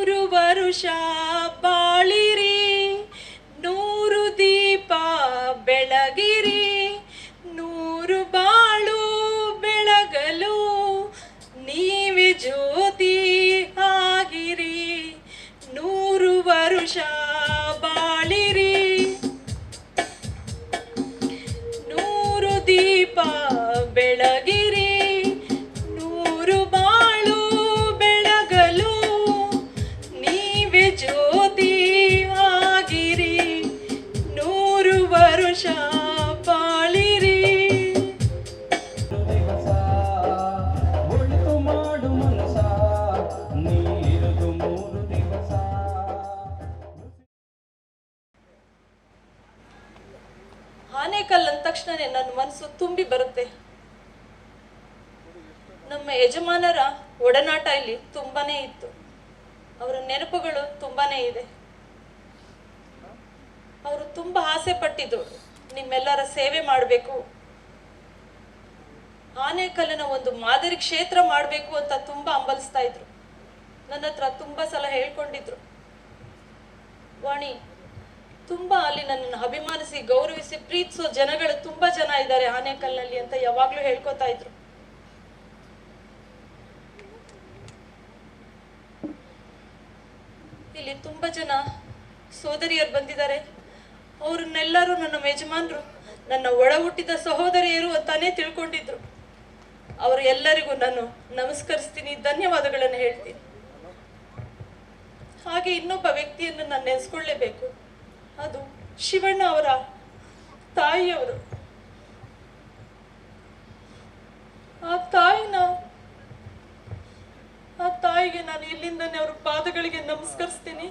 ನೂರು ವರುಷ ಬಾಳಿರಿ ನೀವೇ ಅವರು ತುಂಬಾ ಆಸೆ ಪಟ್ಟಿದ್ರು ನಿಮ್ಮೆಲ್ಲರ ಸೇವೆ ಮಾಡಬೇಕು. ಆನೆಕಲ್ಲಿನ ಒಂದು ಮಾದರಿ ಕ್ಷೇತ್ರ ಮಾಡಬೇಕು ಅಂತ ತುಂಬಾ ಹಂಬಲಿಸ್ತಾ ಇದ್ರು. ನನ್ನ ಹತ್ರ ತುಂಬಾ ಸಲ ಹೇಳ್ಕೊಂಡಿದ್ರು. ವಾಣಿ, ತುಂಬಾ ಅಲ್ಲಿ ನನ್ನನ್ನು ಅಭಿಮಾನಿಸಿ, ಗೌರವಿಸಿ, ಪ್ರೀತಿಸೋ ಜನಗಳು ತುಂಬಾ ಜನ ಇದ್ದಾರೆ ಆನೆಕಲ್ನಲ್ಲಿ ಅಂತ ಯಾವಾಗ್ಲೂ ಹೇಳ್ಕೊತಾ ಇದ್ರು. ಇಲ್ಲಿ ತುಂಬಾ ಜನ ಸೋದರಿಯರು ಬಂದಿದ್ದಾರೆ. ಅವ್ರನ್ನೆಲ್ಲರೂ ನನ್ನ ಯಜಮಾನ್ರು, ನನ್ನ ಒಳ ಹುಟ್ಟಿದ ಸಹೋದರಿಯರು ಅಂತಾನೇ ತಿಳ್ಕೊಂಡಿದ್ರು. ಅವರು ಎಲ್ಲರಿಗೂ ನಾನು ನಮಸ್ಕರಿಸ್ತೀನಿ, ಧನ್ಯವಾದಗಳನ್ನು ಹೇಳ್ತೀನಿ. ಹಾಗೆ ಇನ್ನೊಬ್ಬ ವ್ಯಕ್ತಿಯನ್ನು ನಾನು ನೆನೆಸ್ಕೊಳ್ಳೇಬೇಕು. ಅದು ಶಿವಣ್ಣ ಅವರ ತಾಯಿಯವರು. ಆ ತಾಯಿನ, ಆ ತಾಯಿಗೆ ನಾನು ಇಲ್ಲಿಂದನೇ ಅವ್ರ ಪಾದಗಳಿಗೆ ನಮಸ್ಕರಿಸ್ತೀನಿ.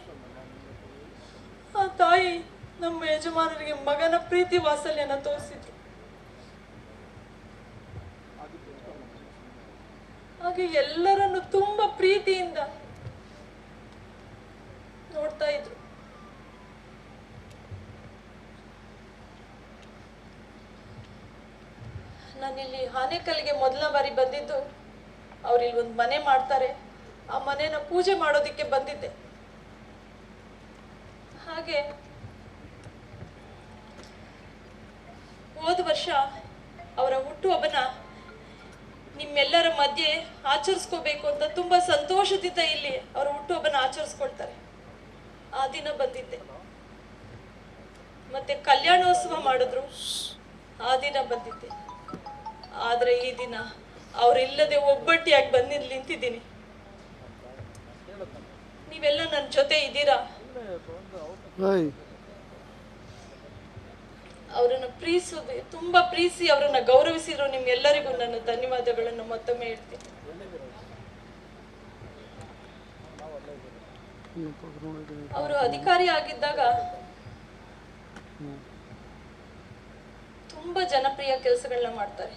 ಆ ತಾಯಿ ನಮ್ಮ ಯಜಮಾನರಿಗೆ ಮಗನ ಪ್ರೀತಿ ವಾತ್ಸಲ್ಯನ ತೋರಿಸಿದ್ರು. ಹಾಗೆ ಎಲ್ಲರನ್ನು ತುಂಬಾ ಪ್ರೀತಿಯಿಂದ ನೋಡ್ತಾ ಇದ್ರು. ನಾನಿಲ್ಲಿ ಆನೆಕಲ್ಗೆ ಮೊದಲ ಬಾರಿ ಬಂದಿದ್ದು ಅವ್ರು ಇಲ್ಲಿ ಒಂದು ಮನೆ ಮಾಡ್ತಾರೆ. ಆ ಮನೆನ ಪೂಜೆ ಮಾಡೋದಿಕ್ಕೆ ಬಂದಿದ್ದೆ. ಹಾಗೆ ಹೋದ ವರ್ಷ ಅವರ ಹುಟ್ಟುಹಬ್ಬನ ನಿಮ್ಮೆಲ್ಲರ ಮಧ್ಯೆ ಆಚರಿಸ್ಕೋಬೇಕು ಅಂತ ತುಂಬಾ ಸಂತೋಷದಿಂದ ಇಲ್ಲಿ ಅವರ ಹುಟ್ಟುಹಬ್ಬನ ಆಚರಿಸ್ಕೊಳ್ತಾರೆ. ಆ ದಿನ ಬಂದಿದ್ದೆ. ಮತ್ತೆ ಕಲ್ಯಾಣೋತ್ಸವ ಮಾಡಿದ್ರು. ಆ ದಿನ ಬಂದಿದ್ದೆ. ಆದ್ರೆ ಈ ದಿನ ಅವರಿಲ್ಲದೆ ಒಬ್ಬಟ್ಟಿಯಾಗಿ ಬಂದು ನಿಂತಿದ್ದೀನಿ. ನೀವೆಲ್ಲ ನನ್ನ ಜೊತೆ ಇದ್ದೀರಾ? ಅವರನ್ನ ಪ್ರೀತಿಸೋದು ತುಂಬಾ ಪ್ರೀತಿಸಿ ಅವರನ್ನ ಗೌರವಿಸಿರೋ ನಿಮ್ಗೆಲ್ಲರಿಗೂ ನನ್ನ ಧನ್ಯವಾದಗಳನ್ನು ಮತ್ತೊಮ್ಮೆ ಹೇಳ್ತೀನಿ. ಅವರು ಅಧಿಕಾರಿ ಆಗಿದ್ದಾಗ ತುಂಬಾ ಜನಪ್ರಿಯ ಕೆಲಸಗಳನ್ನ ಮಾಡ್ತಾರೆ.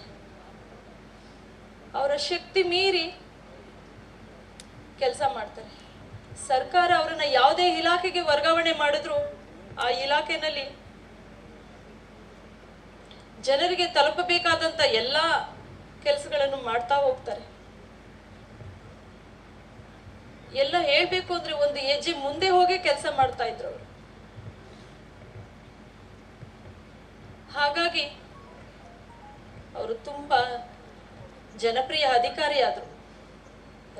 ಅವರ ಶಕ್ತಿ ಮೀರಿ ಕೆಲಸ ಮಾಡ್ತಾರೆ. ಸರ್ಕಾರ ಅವರನ್ನ ಯಾವುದೇ ಇಲಾಖೆಗೆ ವರ್ಗಾವಣೆ ಮಾಡಿದ್ರು, ಆ ಇಲಾಖೆನಲ್ಲಿ ಜನರಿಗೆ ತಲುಪಬೇಕಾದಂತ ಎಲ್ಲ ಕೆಲಸಗಳನ್ನು ಮಾಡ್ತಾ ಹೋಗ್ತಾರೆ. ಎಲ್ಲ ಹೇಳ್ಬೇಕು ಅಂದ್ರೆ ಒಂದು ಹೆಜ್ಜೆ ಮುಂದೆ ಹೋಗಿ ಕೆಲಸ ಮಾಡ್ತಾ ಇದ್ರು ಅವರು. ಹಾಗಾಗಿ ಅವರು ತುಂಬಾ ಜನಪ್ರಿಯ ಅಧಿಕಾರಿಯಾದರು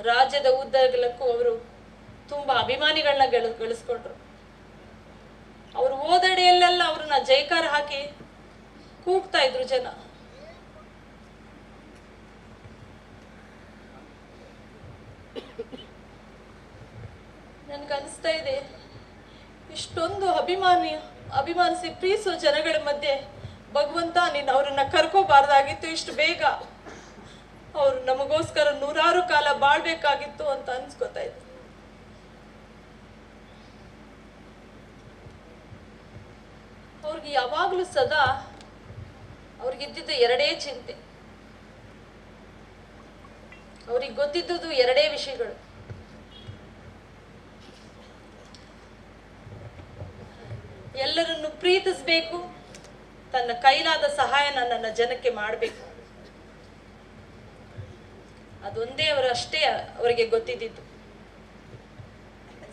ರಾಜ್ಯದ ಉದ್ದಗಲಕ್ಕೂ ಅವರು ತುಂಬಾ ಅಭಿಮಾನಿಗಳನ್ನ ಗಳ ಗಳಿಸ್ಕೊಂಡ್ರು ಅವರು ಓದಡೆಯಲ್ಲೆಲ್ಲ ಅವ್ರನ್ನ ಜೈಕಾರ ಹಾಕಿ ಕೂಗ್ತಾ ಇದ್ರು ಜನ. ನನ್ಗನ್ಸ್ತಾ ಇದೆ, ಇಷ್ಟೊಂದು ಅಭಿಮಾನಿ, ಅಭಿಮಾನಿಸಿ ಪ್ರೀತಿಸೋ ಜನಗಳ ಮಧ್ಯೆ ಭಗವಂತ ನೀನು ಅವ್ರನ್ನ ಕರ್ಕೋಬಾರ್ದಾಗಿತ್ತು ಇಷ್ಟು ಬೇಗ. ಅವ್ರು ನಮಗೋಸ್ಕರ ನೂರಾರು ಕಾಲ ಬಾಳ್ಬೇಕಾಗಿತ್ತು ಅಂತ ಅನ್ಸ್ಕೊತಾ ಇತ್ತು ಅವ್ರಿಗೆ ಯಾವಾಗ್ಲೂ ಸದಾ ಅವ್ರಿಗಿದ್ದಿದ್ದ ಎರಡೇ ಚಿಂತೆ. ಅವ್ರಿಗೆ ಗೊತ್ತಿದ್ದುದು ಎರಡೇ ವಿಷಯಗಳು. ಎಲ್ಲರನ್ನು ಪ್ರೀತಿಸ್ಬೇಕು, ತನ್ನ ಕೈಲಾದ ಸಹಾಯನ ನನ್ನ ಜನಕ್ಕೆ ಮಾಡಬೇಕು. ಅದೊಂದೇ ಅವರು ಅಷ್ಟೇ ಅವರಿಗೆ ಗೊತ್ತಿದ್ದಿದ್ದು.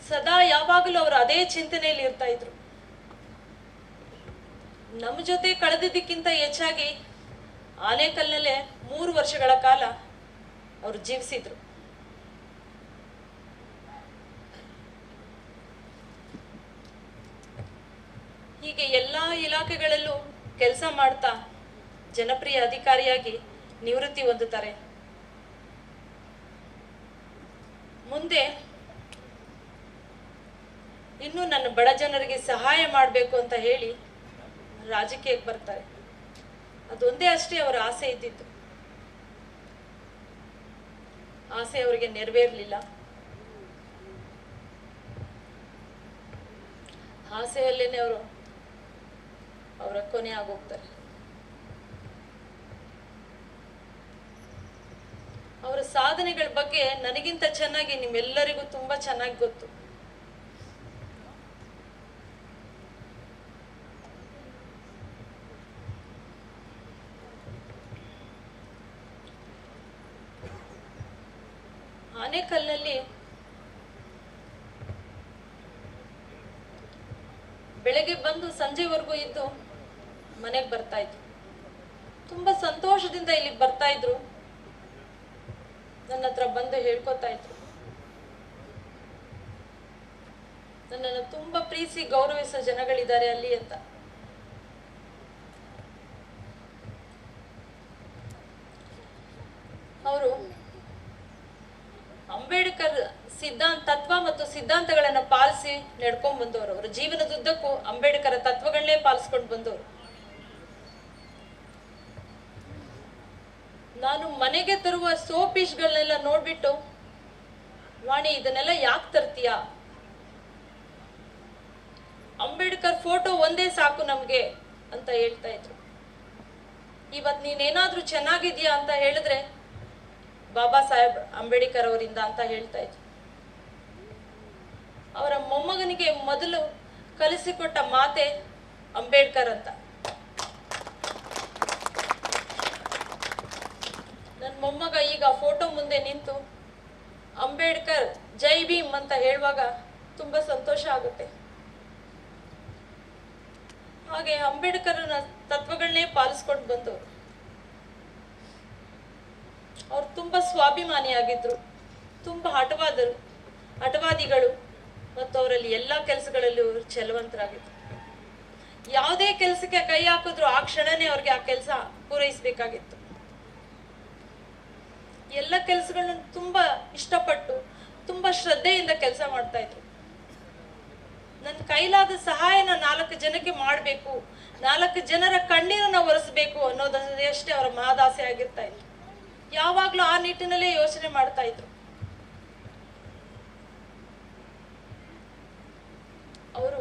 ಸದಾ ಯಾವಾಗಲೂ ಅವರು ಅದೇ ಚಿಂತನೆಯಲ್ಲಿ ಇರ್ತಾ ಇದ್ರು. ನಮ್ಮ ಜೊತೆ ಕಳೆದಿದ್ದಕ್ಕಿಂತ ಹೆಚ್ಚಾಗಿ ಆನೇಕಲ್ನಲ್ಲೇ ಮೂರು ವರ್ಷಗಳ ಕಾಲ ಅವರು ಜೀವಿಸಿದ್ರು. ಹೀಗೆ ಎಲ್ಲ ಇಲಾಖೆಗಳಲ್ಲೂ ಕೆಲಸ ಮಾಡ್ತಾ ಜನಪ್ರಿಯ ಅಧಿಕಾರಿಯಾಗಿ ನಿವೃತ್ತಿ ಹೊಂದುತ್ತಾರೆ. ಮುಂದೆ ಇನ್ನು ನನ್ನ ಬಡ ಜನರಿಗೆ ಸಹಾಯ ಮಾಡಬೇಕು ಅಂತ ಹೇಳಿ ರಾಜಕೀಯಕ್ಕೆ ಬರ್ತಾರೆ. ಅದೊಂದೇ ಅಷ್ಟೇ ಅವರ ಆಸೆ ಇದ್ದಿತ್ತು ಆಸೆ ಅವರಿಗೆ ನೆರವೇರಲಿಲ್ಲ. ಆಸೆಯಲ್ಲೇನೆ ಅವರು ಅವರ ಕೊನೆ ಆಗೋಗ್ತಾರೆ. ಅವರ ಸಾಧನೆಗಳ ಬಗ್ಗೆ ನನಗಿಂತ ಚೆನ್ನಾಗಿ ನಿಮ್ಮೆಲ್ಲರಿಗೂ ತುಂಬಾ ಚೆನ್ನಾಗಿ ಗೊತ್ತು ಆನೇಕಲ್ನಲ್ಲಿ ಬೆಳಗ್ಗೆ ಬಂದು ಸಂಜೆವರೆಗೂ ಇದ್ದು ಮನೆಗೆ ಬರ್ತಾ ಇದ್ರು. ತುಂಬಾ ಸಂತೋಷದಿಂದ ಇಲ್ಲಿಗೆ ಬರ್ತಾ ಇದ್ರು. ನನ್ನ ಹತ್ರ ಬಂದು ಹೇಳ್ಕೊತಾ ಇದ್ರು. ನನ್ನನ್ನು ತುಂಬಾ ಪ್ರೀತಿ ಗೌರವಿಸೋ ಜನಗಳಿದ್ದಾರೆ ಅಲ್ಲಿ ಅಂತ. ಅವರು ಅಂಬೇಡ್ಕರ್ ಸಿದ್ಧಾಂತ, ತತ್ವ ಮತ್ತು ಸಿದ್ಧಾಂತಗಳನ್ನ ಪಾಲಿಸಿ ನಡ್ಕೊಂಡ್ ಬಂದವರು. ಅವರ ಜೀವನದುದ್ದಕ್ಕೂ ಅಂಬೇಡ್ಕರ್ ತತ್ವಗಳನ್ನೇ ಪಾಲಿಸ್ಕೊಂಡು ಬಂದವರು. ನಾನು ಮನೆಗೆ ತರುವ ಸೋಪೀಸ್ಗಳನ್ನೆಲ್ಲ ಪೀಸ್ಗಳನ್ನೆಲ್ಲ ನೋಡ್ಬಿಟ್ಟು, ವಾಣಿ, ಇದನ್ನೆಲ್ಲ ಯಾಕೆ ತರ್ತೀಯಾ? ಅಂಬೇಡ್ಕರ್ ಫೋಟೋ ಒಂದೇ ಸಾಕು ನಮ್ಗೆ ಅಂತ ಹೇಳ್ತಾ ಇದ್ರು. ಇವತ್ ನೀನೇನಾದ್ರೂ ಚೆನ್ನಾಗಿದ್ಯಾ ಅಂತ ಹೇಳಿದ್ರೆ, ಬಾಬಾ ಸಾಹೇಬ್ ಅಂಬೇಡ್ಕರ್ ಅವರಿಂದ ಅಂತ ಹೇಳ್ತಾ ಇದ್ರು. ಅವರ ಮೊಮ್ಮಗನಿಗೆ ಮೊದಲು ಕಲಿಸಿಕೊಟ್ಟ ಮಾತೆ ಅಂಬೇಡ್ಕರ್ ಅಂತ. ನನ್ನ ಮೊಮ್ಮಗ ಈಗ ಫೋಟೋ ಮುಂದೆ ನಿಂತು, ಅಂಬೇಡ್ಕರ್ ಜೈ ಭೀಮ್ ಅಂತ ಹೇಳುವಾಗ ತುಂಬಾ ಸಂತೋಷ ಆಗುತ್ತೆ. ಹಾಗೆ ಅಂಬೇಡ್ಕರ್ನ ತತ್ವಗಳನ್ನೇ ಪಾಲಿಸ್ಕೊಂಡು ಬಂದವರು ಅವ್ರು ತುಂಬಾ ಸ್ವಾಭಿಮಾನಿಯಾಗಿದ್ರು, ತುಂಬಾ ಹಠವಾದರು ಹಠವಾದಿಗಳು ಮತ್ತು ಅವರಲ್ಲಿ ಎಲ್ಲ ಕೆಲಸಗಳಲ್ಲೂ ಅವರು ಛಲವಂತರಾಗಿದ್ರು. ಯಾವುದೇ ಕೆಲಸಕ್ಕೆ ಕೈ ಹಾಕಿದ್ರು ಆ ಕ್ಷಣನೇ ಅವ್ರಿಗೆ ಆ ಕೆಲಸ ಪೂರೈಸಬೇಕಾಗಿತ್ತು. ಎಲ್ಲ ಕೆಲಸಗಳನ್ನ ತುಂಬಾ ಇಷ್ಟಪಟ್ಟು, ತುಂಬಾ ಶ್ರದ್ಧೆಯಿಂದ ಕೆಲಸ ಮಾಡ್ತಾ ಇದ್ರು. ನನ್ನ ಕೈಲಾದ ಸಹಾಯನ ನಾಲ್ಕು ಜನಕ್ಕೆ ಮಾಡಬೇಕು, ನಾಲ್ಕು ಜನರ ಕಣ್ಣೀರನ್ನ ಒರೆಸಬೇಕು ಅನ್ನೋದಷ್ಟೇ ಅವರ ಮಹದಾಸೆ ಆಗಿರ್ತಾ ಇತ್ತು. ಯಾವಾಗ್ಲೂ ಆ ನಿಟ್ಟಿನಲ್ಲೇ ಯೋಚನೆ ಮಾಡ್ತಾ ಇದ್ರು. ಅವರು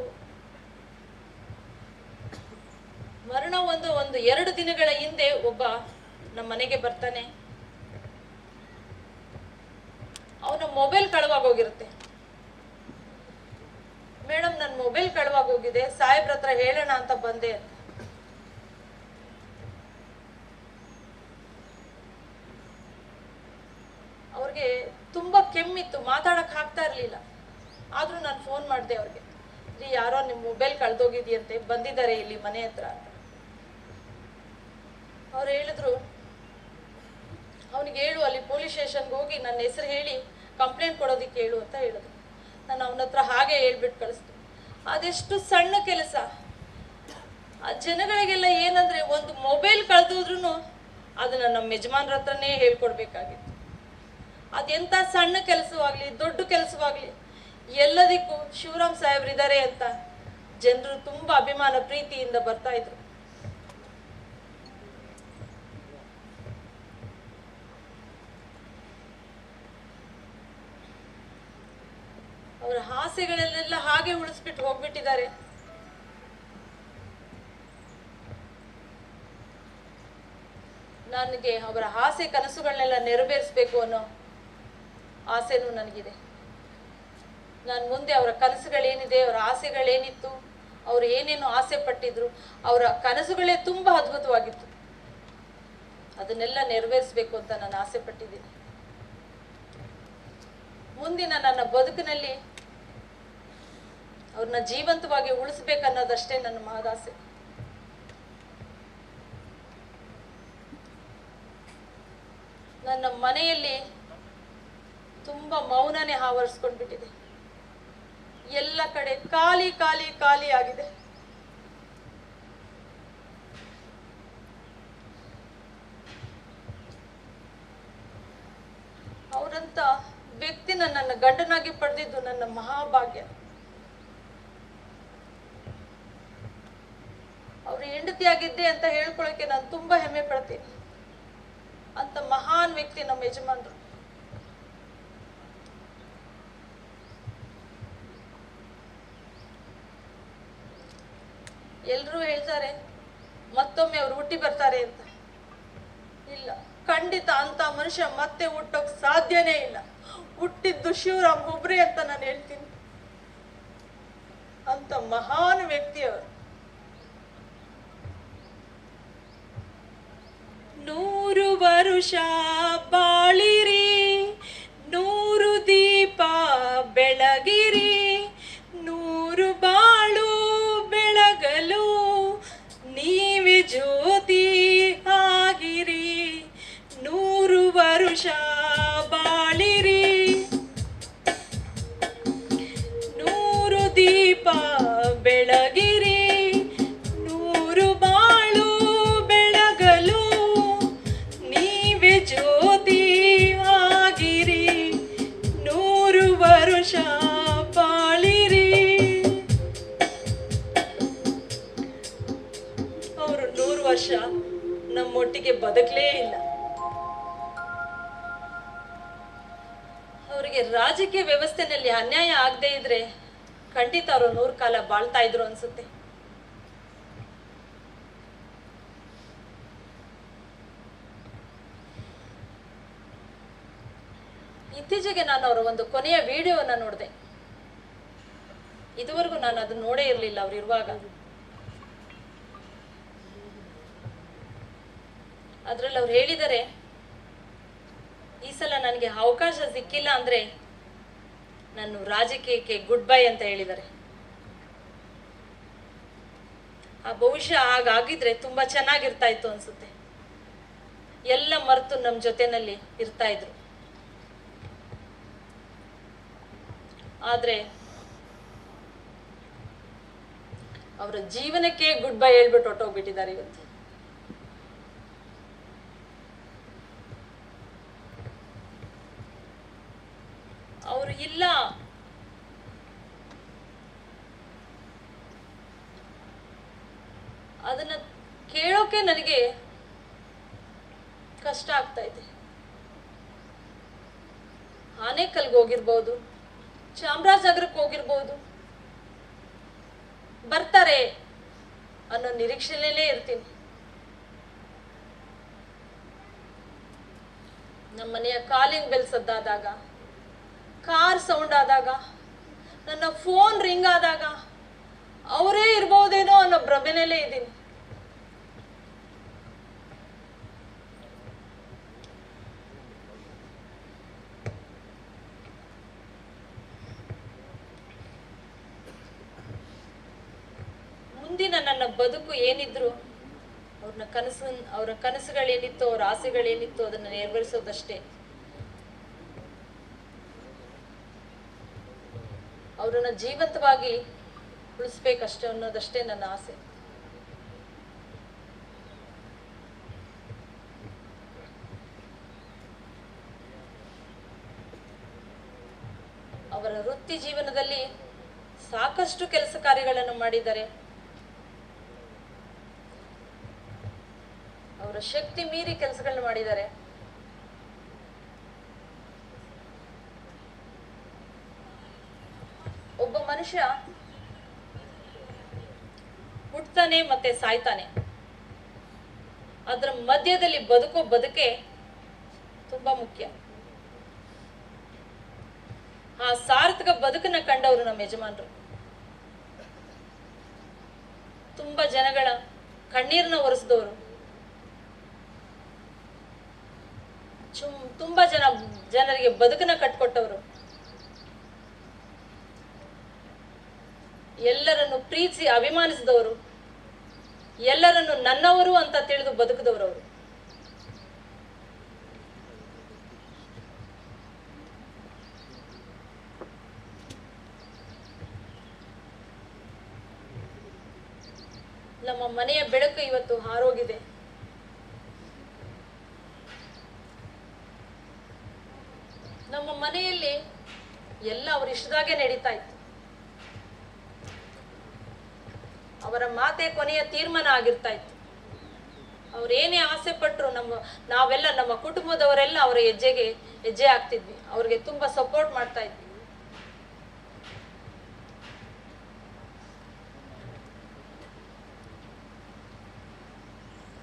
ಮರಣ ಒಂದು ಒಂದು ಎರಡು ದಿನಗಳ ಹಿಂದೆ ಒಬ್ಬ ನಮ್ಮ ಮನೆಗೆ ಬರ್ತಾನೆ. ಅವನ ಮೊಬೈಲ್ ಕಳವಾಗೋಗಿರುತ್ತೆ ಮೇಡಮ್ ನನ್ನ ಮೊಬೈಲ್ ಕಳವಾಗೋಗಿದೆ ಸಾಹೇಬ್ರ ಹತ್ರ ಹೇಳೋಣ ಅಂತ ಬಂದೆ ಅಂತ. ಅವ್ರಿಗೆ ತುಂಬಾ ಕೆಮ್ಮಿತ್ತು. ಮಾತಾಡಕ್ ಆಗ್ತಾ ಇರ್ಲಿಲ್ಲ. ಆದ್ರೂ ನಾನು ಫೋನ್ ಮಾಡಿದೆ ಅವ್ರಿಗೆ. ಯಾರೋ ನಿಮ್ಮ ಮೊಬೈಲ್ ಕಳ್ದೋಗಿದ್ಯಂತೆ, ಬಂದಿದ್ದಾರೆ ಇಲ್ಲಿ ಮನೆ ಹತ್ರ ಅವ್ರು ಹೇಳಿದ್ರು, ಅವನಿಗೆ ಹೇಳು, ಅಲ್ಲಿ ಪೊಲೀಸ್ ಸ್ಟೇಷನ್ಗೆ ಹೋಗಿ ನನ್ನ ಹೆಸರು ಹೇಳಿ ಕಂಪ್ಲೇಂಟ್ ಕೊಡೋದಕ್ಕೆ ಹೇಳು ಅಂತ ಹೇಳಿದ್ರು. ನಾನು ಅವನ ಹತ್ರ ಹಾಗೆ ಹೇಳ್ಬಿಟ್ಟು ಕಳಿಸ್ತು ಅದೆಷ್ಟು ಸಣ್ಣ ಕೆಲಸ. ಆ ಜನಗಳಿಗೆಲ್ಲ ಏನಂದ್ರೆ ಒಂದು ಮೊಬೈಲ್ ಕಳೆದೋದ್ರೂ ಅದನ್ನ ನಮ್ಮ ಯಜಮಾನ್ರ ಹತ್ರನೇ ಹೇಳ್ಕೊಡ್ಬೇಕಾಗಿತ್ತು. ಅದೆಂತ ಸಣ್ಣ ಕೆಲಸವಾಗ್ಲಿ, ದೊಡ್ಡ ಕೆಲಸವಾಗ್ಲಿ ಎಲ್ಲದಕ್ಕೂ ಶಿವರಾಮ್ ಸಾಹೇಬ್ರಿದ್ದಾರೆ ಅಂತ ಜನರು ತುಂಬಾ ಅಭಿಮಾನ, ಪ್ರೀತಿಯಿಂದ ಬರ್ತಾ ಇದ್ರು. ಅವರ ಹಾಸ್ಯಗಳನ್ನೆಲ್ಲ ಹಾಗೆ ಉಳಿಸ್ಬಿಟ್ಟು ಹೋಗ್ಬಿಟ್ಟಿದ್ದಾರೆ. ನನಗೆ ಅವರ ಆಸೆ ಕನಸುಗಳನ್ನೆಲ್ಲ ನೆರವೇರಿಸ್ಬೇಕು ಅನ್ನೋ ಆಸೆನೂ ನನಗಿದೆ. ನಾನು ಮುಂದೆ ಅವರ ಕನಸುಗಳೇನಿದೆ, ಅವರ ಆಸೆಗಳೇನಿತ್ತು, ಅವರು ಏನೇನು ಆಸೆ ಪಟ್ಟಿದ್ರು, ಅವರ ಕನಸುಗಳೇ ತುಂಬಾ ಅದ್ಭುತವಾಗಿತ್ತು. ಅದನ್ನೆಲ್ಲ ನೆರವೇರಿಸಬೇಕು ಅಂತ ನಾನು ಆಸೆ ಪಟ್ಟಿದ್ದೀನಿ. ಮುಂದಿನ ನನ್ನ ಬದುಕಿನಲ್ಲಿ ಅವ್ರನ್ನ ಜೀವಂತವಾಗಿ ಉಳಿಸ್ಬೇಕನ್ನೋದಷ್ಟೇ ನನ್ನ ಮಹದಾಸೆ. ನನ್ನ ಮನೆಯಲ್ಲಿ ತುಂಬಾ ಮೌನನೇ ಆವರಿಸ್ಕೊಂಡ್ಬಿಟ್ಟಿದೆ ಎಲ್ಲ ಕಡೆ ಖಾಲಿ ಖಾಲಿ ಖಾಲಿ ಆಗಿದೆ. ಅವರಂತ ವ್ಯಕ್ತಿನ ನನ್ನ ಗಂಡನಾಗಿ ಪಡೆದಿದ್ದು ನನ್ನ ಮಹಾಭಾಗ್ಯ. ಅವ್ರ ಹೆಂಡತಿಯಾಗಿದ್ದೆ ಅಂತ ಹೇಳ್ಕೊಳಕ್ಕೆ ನಾನು ತುಂಬಾ ಹೆಮ್ಮೆ ಪಡ್ತೀನಿ. ಅಂತ ಮಹಾನ್ ವ್ಯಕ್ತಿ ನಮ್ಮ ಯಜಮಾನ್ರು. ಹೇಳ್ತಾರೆ, ಮತ್ತೊಮ್ಮೆ ಅವ್ರು ಹುಟ್ಟಿ ಬರ್ತಾರೆ ಅಂತ. ಇಲ್ಲ, ಖಂಡಿತ ಅಂತ ಮನುಷ್ಯ ಮತ್ತೆ ಹುಟ್ಟೋಕ್ ಸಾಧ್ಯನೇ ಇಲ್ಲ. ಹುಟ್ಟಿದ್ದು ಶಿವರಾಮ್ ಒಬ್ರೇ ಅಂತ ನಾನು ಹೇಳ್ತೀನಿ. ಅಂತ ಮಹಾನ್ ವ್ಯಕ್ತಿ ಅವರು. ನೂರು ವರುಷ ಬಾಳಿರಿ, ನೂರು ದೀಪ ಬೆಳಗಿರಿ ಬೆಳಗಿರಿ. ನೂರು ಬಾಳು ಬೆಳಗಲು ನೀವೇ ಜ್ಯೋತಿ ಆಗಿರಿ. ನೂರು ವರುಷ ಬಾಳಿರಿ ಅವರು ನೂರು ವರ್ಷ ನಮ್ಮೊಟ್ಟಿಗೆ ಬದುಕಲೇ ಇಲ್ಲ. ಅವರಿಗೆ ರಾಜಕೀಯ ವ್ಯವಸ್ಥೆನಲ್ಲಿ ಅನ್ಯಾಯ ಆಗದೆ ಇದ್ರೆ ಖಂಡಿತ ಅವರು ನೂರು ಕಾಲ ಬಾಳ್ತಾ ಇದ್ರು ಅನ್ಸುತ್ತೆ. ಇತ್ತೀಚೆಗೆ ನಾನು ಅವರ ಒಂದು ಕೊನೆಯ ವಿಡಿಯೋವನ್ನ ನೋಡಿದೆ. ಇದುವರೆಗೂ ನಾನು ಅದನ್ನ ನೋಡೇ ಇರಲಿಲ್ಲ ಅವ್ರು ಇರುವಾಗ. ಅದ್ರಲ್ಲಿ ಅವ್ರು ಹೇಳಿದ್ದಾರೆ ಈ ಸಲ ನನಗೆ ಅವಕಾಶ ಸಿಕ್ಕಿಲ್ಲ ಅಂದ್ರೆ ನಾನು ರಾಜಕೀಯಕ್ಕೆ ಗುಡ್ ಬೈ ಅಂತ ಹೇಳಿದ್ದಾರೆ. ಆ ಭವಿಷ್ಯ ಹಾಗಾಗಿದ್ರೆ ತುಂಬಾ ಚೆನ್ನಾಗಿರ್ತಾ ಇತ್ತು ಅನ್ಸುತ್ತೆ. ಎಲ್ಲ ಮರೆತು ನಮ್ಮ ಜೊತೆನಲ್ಲಿ ಇರ್ತಾ ಇದ್ರು ಆದ್ರೆ ಅವರ ಜೀವನಕ್ಕೆ ಗುಡ್ ಬೈ ಹೇಳ್ಬಿಟ್ಟು ಹೊಟ್ಟೋಗ್ಬಿಟ್ಟಿದ್ದಾರೆ ಇವತ್ತು ಅವರು ಇಲ್ಲ ಅದನ್ನ ಕೇಳೋಕೆ ನನಗೆ ಕಷ್ಟ ಆಗ್ತಾ ಇದೆ. ಆನೇಕಲ್ಗೆ ಹೋಗಿರ್ಬೋದು, ಚಾಮರಾಜನಗರಕ್ಕೆ ಹೋಗಿರ್ಬೋದು, ಬರ್ತಾರೆ ಅನ್ನೋ ನಿರೀಕ್ಷೆಯಲ್ಲೇ ಇರ್ತೀನಿ. ನಮ್ಮ ಮನೆಯ ಕಾಲಿಂಗ್ ಬೆಲ್ ಸದ್ದಾದಾಗ, ಕಾರ್ ಸೌಂಡ್ ಆದಾಗ, ನನ್ನ ಫೋನ್ ರಿಂಗ್ ಆದಾಗ, ಅವರೇ ಇರ್ಬೋದೇನೋ ಅನ್ನೋ ಭ್ರಮೆನಲ್ಲೇ ಇದ್ದೀನಿ ಮುಂದಿನ ನನ್ನ ಬದುಕು ಏನಿದ್ರು ಅವ್ರನ್ನ ಕನಸು ಅವರ ಕನಸುಗಳೇನಿತ್ತು ಅವ್ರ ಆಸೆಗಳೇನಿತ್ತು ಅದನ್ನ ನೆರವೇರಿಸೋದಷ್ಟೇ. ಅವರನ್ನ ಜೀವಂತವಾಗಿ ಉಳಿಸ್ಬೇಕಷ್ಟೇ ಅನ್ನೋದಷ್ಟೇ ನನ್ನ ಆಸೆ. ಅವರ ವೃತ್ತಿ ಜೀವನದಲ್ಲಿ ಸಾಕಷ್ಟು ಕೆಲಸ ಕಾರ್ಯಗಳನ್ನು ಮಾಡಿದ್ದಾರೆ ಅವರ ಶಕ್ತಿ ಮೀರಿ ಕೆಲಸಗಳನ್ನ ಮಾಡಿದ್ದಾರೆ. ಒಬ್ಬ ಮನುಷ್ಯ ಹುಟ್ತಾನೆ ಮತ್ತೆ ಸಾಯ್ತಾನೆ. ಅದರ ಮಧ್ಯದಲ್ಲಿ ಬದುಕೋ ಬದುಕೆ ತುಂಬಾ ಮುಖ್ಯ. ಆ ಸಾರ್ಥಕ ಬದುಕನ್ನ ಕಂಡವರು ನಮ್ಮ ಯಜಮಾನರು. ತುಂಬಾ ಜನಗಳ ಕಣ್ಣೀರನ್ನ ಒರೆಸಿದವರು. ತುಂಬಾ ಜನ ಜನರಿಗೆ ಬದುಕನ್ನ ಕಟ್ಕೊಟ್ಟವರು. ಎಲ್ಲರನ್ನು ಪ್ರೀತಿಸಿ ಅಭಿಮಾನಿಸಿದವರು. ಎಲ್ಲರನ್ನು ನನ್ನವರು ಅಂತ ತಿಳಿದು ಬದುಕಿದವರವರು ನಮ್ಮ ಮನೆಯ ಬೆಳಕು ಇವತ್ತು ಹಾರೋಗಿದೆ ನಮ್ಮ ಮನೆಯಲ್ಲಿ ಅವ್ರ ನಡೀತಾ ಇತ್ತು. ಅವರ ಮಾತೆ ಕೊನೆಯ ತೀರ್ಮಾನ ಆಗಿರ್ತಾ ಇತ್ತು. ಅವ್ರೇನೇ ಆಸೆ ಪಟ್ರು ನಮ್ಮ, ನಾವೆಲ್ಲ ನಮ್ಮ ಕುಟುಂಬದವರೆಲ್ಲ ಅವರ ಹೆಜ್ಜೆಗೆ ಹೆಜ್ಜೆ ಆಗ್ತಿದ್ವಿ ಅವ್ರಿಗೆ ತುಂಬಾ ಸಪೋರ್ಟ್ ಮಾಡ್ತಾ ಇದ್ವಿ.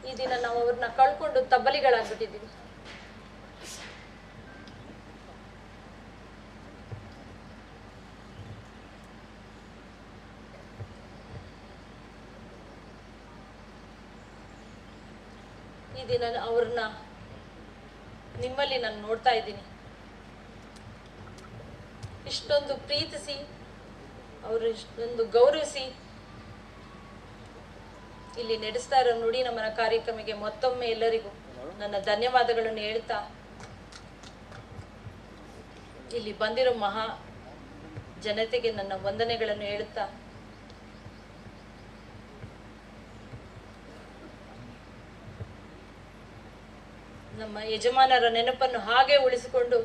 ಈ ದಿನ ನಾವು ಅವ್ರನ್ನ ಕಳ್ಕೊಂಡು ತಬ್ಬಲಿಗಳಾಗ್ಬಿಟ್ಟಿದ್ದೀವಿ ಈ ದಿನ ಅವ್ರನ್ನ ನಿಮ್ಮಲ್ಲಿ ನಾನು ನೋಡ್ತಾ ಇದ್ದೀನಿ. ಇಷ್ಟೊಂದು ಪ್ರೀತಿಸಿ, ಅವರು ಇಷ್ಟೊಂದು ಗೌರವಿಸಿ ಇಲ್ಲಿ ನಡೆಸ್ತಾ ಇರೋ ನುಡಿ ನಮನ ಕಾರ್ಯಕ್ರಮಕ್ಕೆ ಮತ್ತೊಮ್ಮೆ ಎಲ್ಲರಿಗೂ ನನ್ನ ಧನ್ಯವಾದಗಳನ್ನು ಹೇಳ್ತಾ, ಇಲ್ಲಿ ಬಂದಿರೋ ಮಹಾ ಜನತೆಗೆ ನನ್ನ ವಂದನೆಗಳನ್ನು ಹೇಳುತ್ತಾ ನಮ್ಮ ಯಜಮಾನರ ನೆನಪನ್ನು ಹಾಗೆ ಉಳಿಸಿಕೊಂಡು